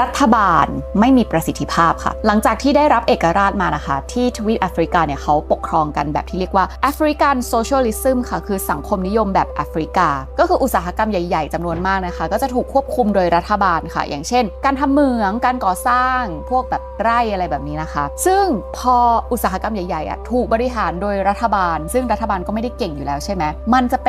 รัฐบาลไม่มีประสิทธิภาพค่ะ หลังจากที่ได้รับเอกราชมานะคะ ที่ทวีปแอฟริกาเนี่ยเขาปกครองกันแบบที่เรียกว่าแอฟริกันโซเชียลิซึมค่ะ คือสังคมนิยมแบบแอฟริกา ก็คืออุตสาหกรรมใหญ่ๆจำนวนมากนะคะ ก็จะถูกควบคุมโดยรัฐบาลค่ะ อย่างเช่น การทำเหมือง การก่อสร้าง พวกแบบไร่อะไรแบบนี้นะคะ ซึ่งพออุตสาหกรรมใหญ่ๆอะถูกบริหารโดยรัฐบาล ซึ่งรัฐบาลก็ไม่ได้เก่งอยู่แล้วใช่ไหมมันจะไป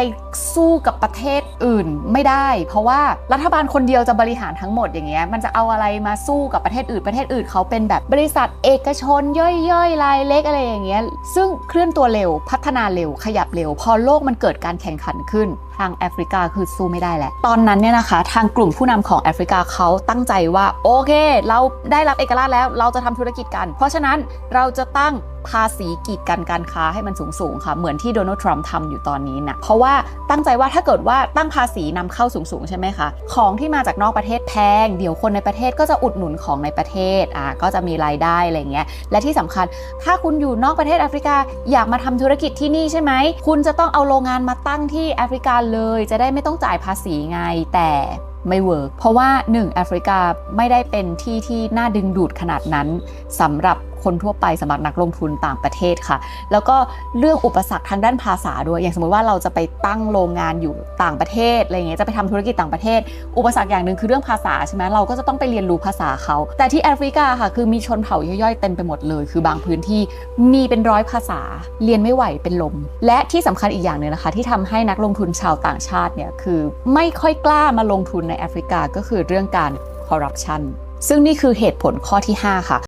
สู้กับประเทศอื่นไม่ได้ เพราะว่ารัฐบาลคนเดียวจะบริหารทั้งหมดอย่างเงี้ยมันจะเอาอะไรมาสู้กับประเทศอื่น ประเทศอื่นเขาเป็นแบบบริษัทเอกชนย่อยๆรายเล็กอะไรอย่างเงี้ย ซึ่งเคลื่อนตัวเร็วพัฒนาเร็วขยับเร็ว พอโลกมันเกิดการแข่งขันขึ้น ทางแอฟริกาคือสู้ไม่ได้แหละ ตอนนั้นเนี่ยนะคะ ทางกลุ่มผู้นำของแอฟริกาเขาตั้งใจว่าโอเค เราได้รับเอกราชแล้วเราจะทำธุรกิจกัน เพราะฉะนั้นเราจะตั้ง ภาษีกีดกันการค้าให้มันสูงๆค่ะ เหมือนที่โดนัลด์ทรัมป์ทำอยู่ตอนนี้นะ เพราะว่าตั้งใจว่าถ้าเกิดว่าตั้งภาษีนำเข้าสูงๆ ใช่ไหมคะ ของที่มาจากนอกประเทศแพง เดี๋ยวคนในประเทศก็จะอุดหนุนของในประเทศอะก็จะมีรายได้อะไรเงี้ย และที่สำคัญถ้าคุณอยู่นอกประเทศแอฟริกาอยากมาทำธุรกิจที่นี่ใช่ไหม คุณจะต้องเอาโรงงานมาตั้งที่แอฟริกาเลย จะได้ไม่ต้องจ่ายภาษีไงแต่ ไม่เวิร์กเพราะว่า 1. แอฟริกาไม่ได้เป็นที่ที่น่าดึงดูดขนาดนั้นสำหรับคนทั่วไปสำหรับนักลงทุนต่างประเทศค่ะ แล้วก็เรื่องอุปสรรคทางด้านภาษาด้วย อย่างสมมติว่าเราจะไปตั้งโรงงานอยู่ต่างประเทศอะไรเงี้ยจะไปทำธุรกิจต่างประเทศ อุปสรรคอย่างหนึ่งคือเรื่องภาษาใช่ไหมเราก็จะต้องไปเรียนรู้ภาษาเขา แต่ที่แอฟริกาค่ะคือมีชนเผ่าย่อยๆเต็มไปหมดเลย คือบางพื้นที่มีเป็นร้อยภาษาเรียนไม่ไหวเป็นลม และที่สำคัญอีกอย่างหนึ่งนะคะ ที่ทำให้นักลงทุนชาวต่างชาติเนี่ยคือไม่ค่อยกล้ามาลงทุนในแอฟริกาก็คือเรื่องการคอร์รัปชันซึ่งนี่คือเหตุผลข้อที่ห้าค่ะ